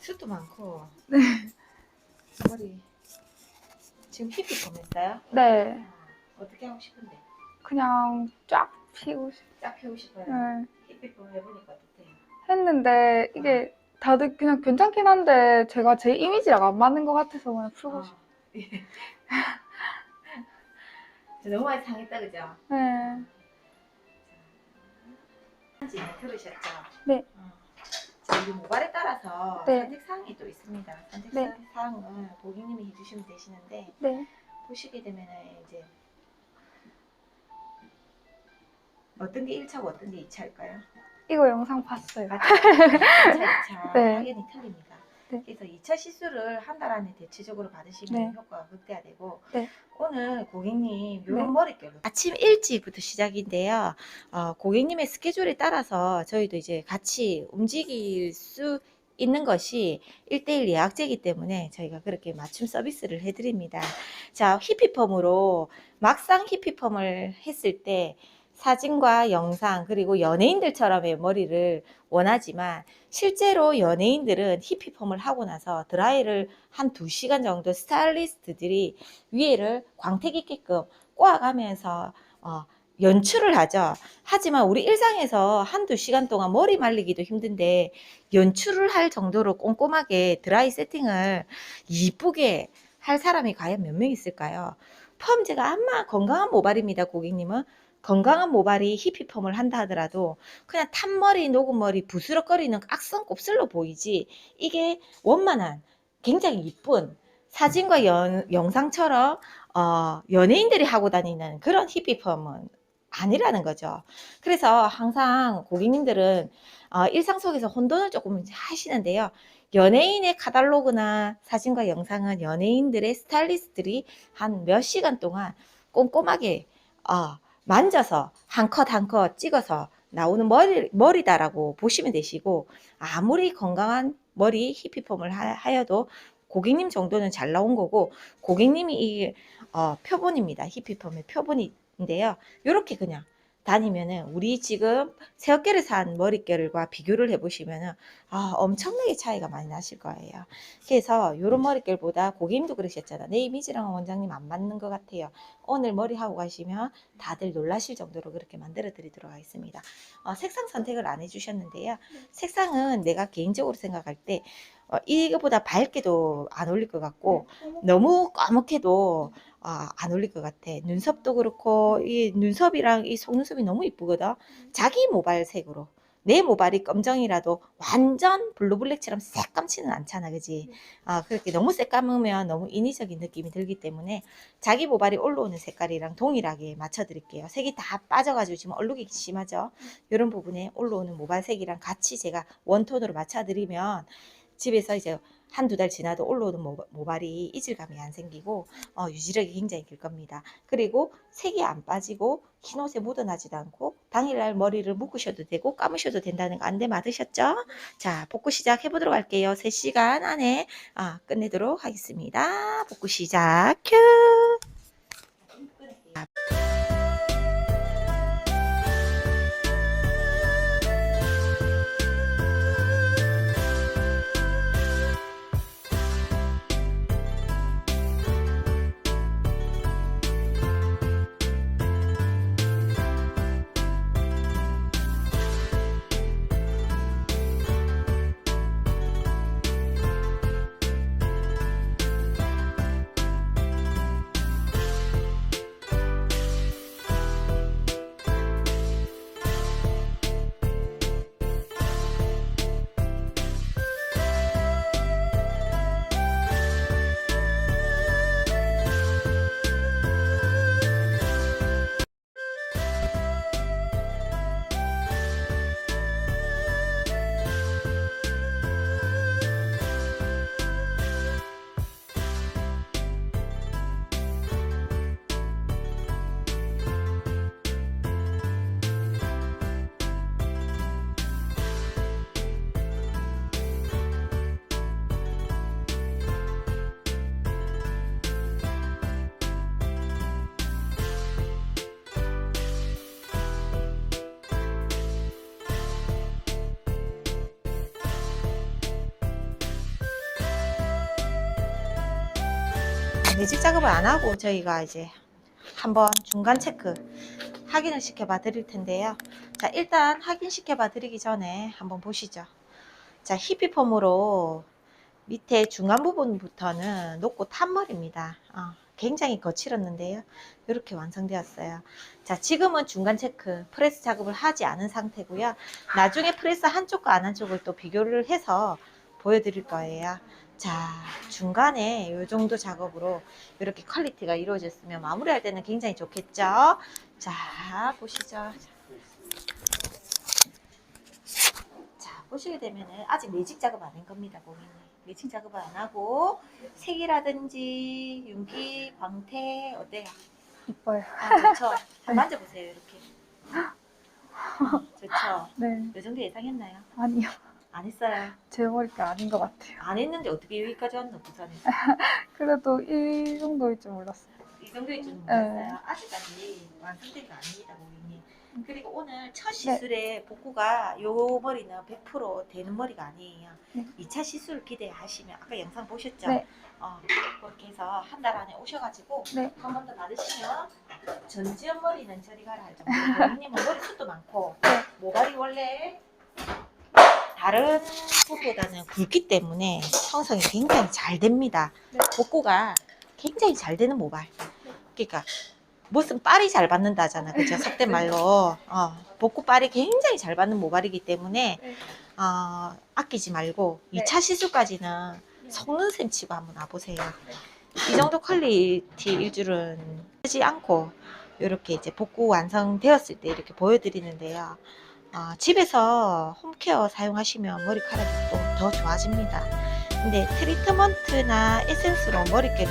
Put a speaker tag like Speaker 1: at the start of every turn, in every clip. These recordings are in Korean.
Speaker 1: 숱도 많고
Speaker 2: 네.
Speaker 1: 머리 지금 히피펌 했어요?
Speaker 2: 네.
Speaker 1: 어떻게 하고 싶은데?
Speaker 2: 그냥 쫙 피고 싶.
Speaker 1: 딱 피고 싶어요.
Speaker 2: 네.
Speaker 1: 히피펌 해보니까 어때요?
Speaker 2: 했는데 이게 다들 그냥 괜찮긴 한데 제가 제 이미지랑 안 맞는 것 같아서 그냥 풀고 싶.
Speaker 1: 아, 예. 너무 많이 상했다 그죠?
Speaker 2: 네.
Speaker 1: 한지 들으셨죠?
Speaker 2: 네.
Speaker 1: 어. 자, 이 모발에 따라서
Speaker 2: 네.
Speaker 1: 선택 사항이 또 있습니다. 선택
Speaker 2: 네.
Speaker 1: 사항은 고객님이 해주시면 되시는데
Speaker 2: 네.
Speaker 1: 보시게 되면은 이제 어떤 게 1차고 어떤 게 2차일까요?
Speaker 2: 이거 영상 봤어요.
Speaker 1: 맞죠? 1차, 2차
Speaker 2: 네.
Speaker 1: 확연히 틀립니다.
Speaker 2: 네.
Speaker 1: 그래서 2차 시술을 한 달 안에 대체적으로 받으시면
Speaker 2: 네.
Speaker 1: 효과가 극대화되고
Speaker 2: 네.
Speaker 1: 오늘 고객님 이런
Speaker 2: 네.
Speaker 1: 머릿결로 아침 일찍부터 시작인데요. 어, 고객님의 스케줄에 따라서 저희도 이제 같이 움직일 수 있는 것이 1대1 예약제이기 때문에 저희가 그렇게 맞춤 서비스를 해드립니다. 자, 히피펌으로 막상 히피펌을 했을 때 사진과 영상 그리고 연예인들처럼의 머리를 원하지만 실제로 연예인들은 히피펌을 하고 나서 드라이를 한 2시간 정도 스타일리스트들이 위에를 광택 있게끔 꼬아가면서 어, 연출을 하죠. 하지만 우리 일상에서 한두 시간 동안 머리 말리기도 힘든데 연출을 할 정도로 꼼꼼하게 드라이 세팅을 이쁘게 할 사람이 과연 몇 명 있을까요? 펌제가 아마 건강한 모발입니다, 고객님은. 건강한 모발이 히피펌을 한다 하더라도 그냥 탄머리, 녹음머리, 부스럭거리는 악성 곱슬로 보이지 이게 원만한 굉장히 이쁜 사진과 연- 영상처럼 어, 연예인들이 하고 다니는 그런 히피펌은 아니라는 거죠. 그래서 항상 고객님들은 어, 일상 속에서 혼돈을 조금 하시는데요. 연예인의 카탈로그나 사진과 영상은 연예인들의 스타일리스트들이 한 몇 시간 동안 꼼꼼하게 어, 만져서 한 컷 한 컷 찍어서 나오는 머리, 머리다라고 보시면 되시고 아무리 건강한 머리 히피펌을 하, 하여도 고객님 정도는 잘 나온 거고 고객님이 이 어, 표본입니다. 히피펌의 표본인데요. 이렇게 그냥 다니면은 우리 지금 새 어깨를 산 머릿결과 비교를 해보시면은 아, 엄청나게 차이가 많이 나실 거예요. 그래서 이런 머릿결보다 고객님도 그러셨잖아. 내 이미지랑 원장님 안 맞는 것 같아요. 오늘 머리 하고 가시면 다들 놀라실 정도로 그렇게 만들어 드리도록 하겠습니다. 어, 색상 선택을 안 해주셨는데요. 색상은 내가 개인적으로 생각할 때 어, 이거보다 밝게도 안 어울릴 것 같고 너무 까맣게도 아, 안 어울릴 것 같아. 눈썹도 그렇고 이 눈썹이랑 이 속눈썹이 너무 이쁘거든. 자기 모발 색으로. 내 모발이 검정이라도 완전 블루블랙처럼 새까맣지는 않잖아, 그지? 아, 그렇게 너무 새까매면 너무 인위적인 느낌이 들기 때문에 자기 모발이 올라오는 색깔이랑 동일하게 맞춰드릴게요. 색이 다 빠져가지고 지금 얼룩이 심하죠? 이런 부분에 올라오는 모발 색이랑 같이 제가 원톤으로 맞춰드리면 집에서 이제 한두 달 지나도 올라오는 모- 모발이 이질감이 안 생기고 어, 유지력이 굉장히 길 겁니다. 그리고 색이 안 빠지고 흰 옷에 묻어나지도 않고 당일날 머리를 묶으셔도 되고 감으셔도 된다는 거 안대 맞으셨죠? 자, 복구 시작 해보도록 할게요. 3시간 안에 아, 끝내도록 하겠습니다. 복구 시작 큐! 매직 작업을 안 하고 저희가 이제 한번 중간 체크 확인을 시켜봐 드릴 텐데요. 자, 일단 확인시켜봐 드리기 전에 한번 보시죠. 자, 히피 폼으로 밑에 중간 부분부터는 높고 탄머리입니다. 어, 굉장히 거칠었는데요. 이렇게 완성되었어요. 자, 지금은 중간 체크, 프레스 작업을 하지 않은 상태고요. 나중에 프레스 한쪽과 안 한쪽을 또 비교를 해서 보여드릴 거예요. 자, 중간에 이 정도 작업으로 이렇게 퀄리티가 이루어졌으면 마무리할 때는 굉장히 좋겠죠? 자, 보시죠. 자, 보시게 되면은 아직 매직 작업 안 한 겁니다, 고객님. 매직 작업을 안 하고 색이라든지 윤기, 광택 어때요?
Speaker 2: 이뻐요.
Speaker 1: 아, 좋죠. 잘 만져보세요, 이렇게. 좋죠.
Speaker 2: 네.
Speaker 1: 이 정도 예상했나요?
Speaker 2: 아니요.
Speaker 1: 안 했어요.
Speaker 2: 제 머리가 아닌 것 같아요.
Speaker 1: 안 했는데 어떻게 여기까지 왔나 부산에서.
Speaker 2: 그래도 이 정도일 줄 몰랐어요.
Speaker 1: 이 정도일 줄은
Speaker 2: 네.
Speaker 1: 몰랐어요. 아직까지 완성된 거 아닙니다, 고객님. 그리고 오늘 첫 시술에 복구가 요 머리는 100% 되는 머리가 아니에요.
Speaker 2: 네.
Speaker 1: 2차 시술 기대하시면 아까 영상 보셨죠?
Speaker 2: 네.
Speaker 1: 어, 그렇게 해서 한 달 안에 오셔가지고
Speaker 2: 네.
Speaker 1: 한 번 더 받으시면 전지현 머리는 저리 가라 할 정도로 고객님은 머리숱도 많고
Speaker 2: 네.
Speaker 1: 모발이 원래 다른 붓보다는 굵기 때문에 형성이 굉장히 잘 됩니다.
Speaker 2: 네.
Speaker 1: 복구가 굉장히 잘 되는 모발. 그러니까 무슨 빨이 잘 받는다잖아, 그죠? 속된 말로 어, 복구 빨이 굉장히 잘 받는 모발이기 때문에
Speaker 2: 네.
Speaker 1: 어, 아끼지 말고
Speaker 2: 네.
Speaker 1: 2차 시술까지는 속는 셈 치고 한번 와보세요. 이 정도 퀄리티일 줄은 하지 않고 이렇게 이제 복구 완성되었을 때 이렇게 보여드리는데요. 어, 집에서 홈케어 사용하시면 머리카락이 또 더 좋아집니다. 근데 트리트먼트나 에센스로 머릿결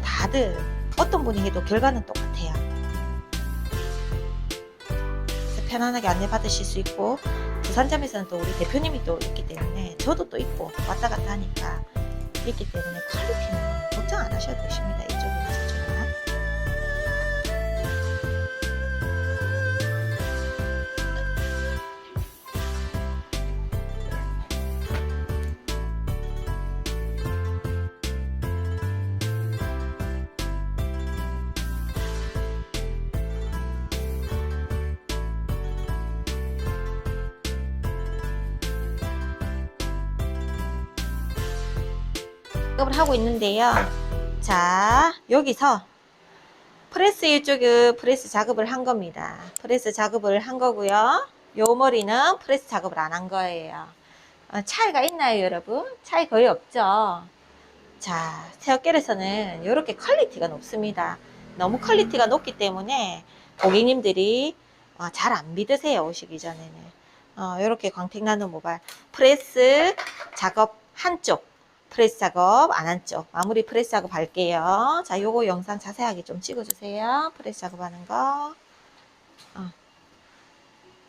Speaker 1: 다들 어떤 분이 해도 결과는 똑같아요. 편안하게 안내 받으실 수 있고 부산점에서는 또 우리 대표님이 또 있기 때문에 저도 또 있고 왔다 갔다 하니까 있기 때문에 퀄리티는 걱정 안 하셔도 되십니다. 이쪽이나 저쪽이나. 작업을 하고 있는데요. 자, 여기서 프레스 이쪽에 프레스 작업을 한 겁니다. 프레스 작업을 한 거고요. 요 머리는 프레스 작업을 안 한 거예요. 어, 차이가 있나요, 여러분? 차이 거의 없죠? 자, 세어결에서는 이렇게 퀄리티가 높습니다. 너무 퀄리티가 높기 때문에 고객님들이 어, 잘안 믿으세요, 오시기 전에는. 어, 이렇게 광택 나는 모발. 프레스 작업 한쪽. 프레스 작업 안 한 쪽. 마무리 프레스 작업 할게요. 자 요거 영상 자세하게 좀 찍어주세요. 프레스 작업하는 거. 어.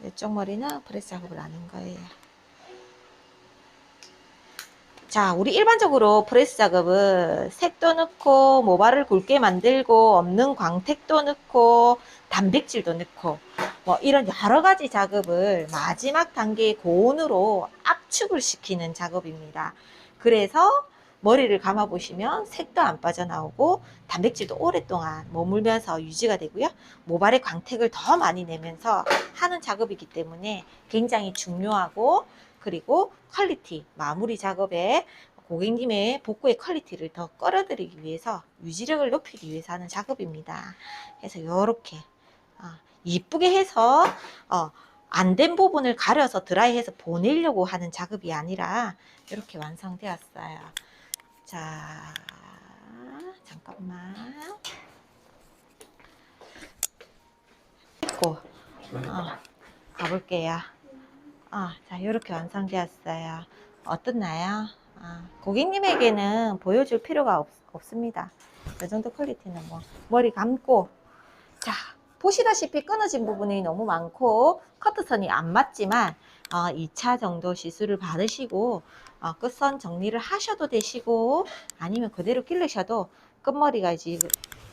Speaker 1: 이쪽 머리는 프레스 작업을 안 한 거예요. 자 우리 일반적으로 프레스 작업은 색도 넣고 모발을 굵게 만들고 없는 광택도 넣고 단백질도 넣고 뭐 이런 여러 가지 작업을 마지막 단계의 고온으로 압축을 시키는 작업입니다. 그래서 머리를 감아 보시면 색도 안 빠져나오고 단백질도 오랫동안 머물면서 유지가 되고요. 모발의 광택을 더 많이 내면서 하는 작업이기 때문에 굉장히 중요하고 그리고 퀄리티 마무리 작업에 고객님의 복구의 퀄리티를 더 끌어들이기 위해서 유지력을 높이기 위해서 하는 작업입니다. 그래서 이렇게 이쁘게 해서 어, 안 된 부분을 가려서 드라이해서 보내려고 하는 작업이 아니라 이렇게 완성되었어요. 자, 잠깐만. 했고, 어, 가볼게요. 어, 자, 이렇게 완성되었어요. 어떻나요? 어, 고객님에게는 보여줄 필요가 없, 없습니다. 이 정도 퀄리티는 뭐, 머리 감고, 자, 보시다시피 끊어진 부분이 너무 많고 커트선이 안 맞지만 어, 2차 정도 시술을 받으시고 어, 끝선 정리를 하셔도 되시고 아니면 그대로 기르셔도 끝머리가 이제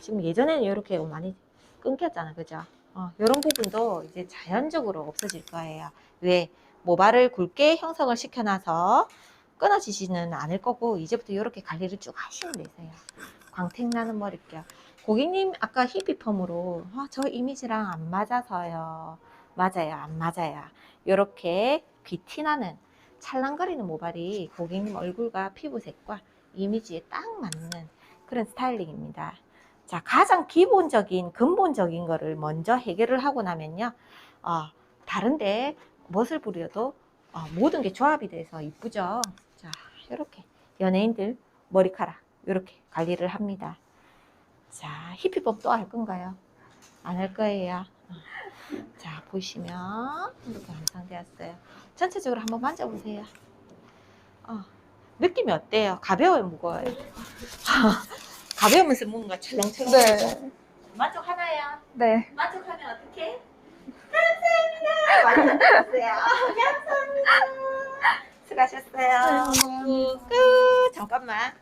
Speaker 1: 지금 예전에는 이렇게 많이 끊겼잖아 그죠? 어, 이런 부분도 이제 자연적으로 없어질 거예요. 왜? 모발을 굵게 형성을 시켜놔서 끊어지지는 않을 거고 이제부터 이렇게 관리를 쭉 하시면 되세요. 광택 나는 머릿결 고객님 아까 히피펌으로 아, 저 이미지랑 안 맞아서요 맞아요 안 맞아요 이렇게 귀티나는 찰랑거리는 모발이 고객님 얼굴과 피부색과 이미지에 딱 맞는 그런 스타일링입니다. 자, 가장 기본적인 근본적인 거를 먼저 해결을 하고 나면요. 어, 다른데 멋을 부려도 어, 모든 게 조합이 돼서 이쁘죠. 자, 이렇게 연예인들 머리카락 이렇게 관리를 합니다. 자, 히피법 또 할 건가요? 안 할 거예요. 어. 자, 보시면 이렇게 완성되었어요. 전체적으로 한번 만져보세요. 어, 느낌이 어때요? 가벼워요, 무거워요? 가벼우면서 뭔가 철렁철렁.
Speaker 2: 네.
Speaker 1: 만족하나요?
Speaker 2: 네.
Speaker 1: 만족하면 어떡해? 감사합니다. 만족했어요. 감사합니다. 수고하셨어요.
Speaker 2: 네,
Speaker 1: 끝. 잠깐만.